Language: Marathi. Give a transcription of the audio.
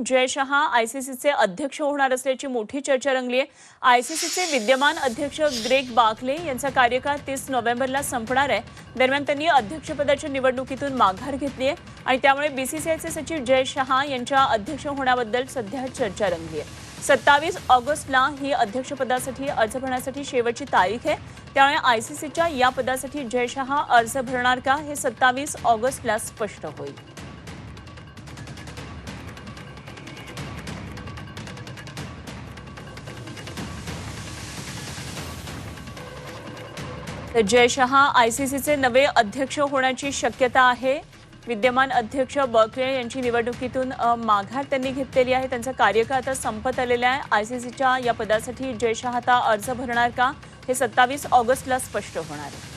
निवडणुकीतून जय शहा आयसीसीचे अध्यक्ष होणार असल्याची मोठी चर्चा रंगली आहे. आयसीसीचे विद्यमान अध्यक्ष ग्रेग बाखले यांचा कार्यकाळ तीस नोव्हेंबरला संपणार आहे. दरम्यान त्यांनी अध्यक्षपदाच्या निवडणुकीतून माघार घेतली आहे. आणि त्यामुळे बीसीसीआयचे सचिव जय शहा यांच्या अध्यक्ष होण्याबद्दल सध्या चर्चा रंगली आहे. सत्तावीस ऑगस्टला ही अध्यक्षपदासाठी अर्ज भरण्यासाठी शेवटची तारीख आहे. त्यामुळे आयसीसीच्या या पदासाठी जय शहा अर्ज भरणार का हे सत्तावीस ऑगस्टला स्पष्ट होईल. तर जय शहा आयसीसीचे नवे अध्यक्ष होण्याची शक्यता आहे. विद्यमान अध्यक्ष बर्कले यांची निवडणुकीतून माघार त्यांनी घेतलेली आहे. त्यांचा कार्यकाळ आता संपत आलेला आहे. आयसीसीच्या या पदासाठी जय शहा आता अर्ज भरणार का? हे सत्तावीस ऑगस्टला स्पष्ट होणार आहे.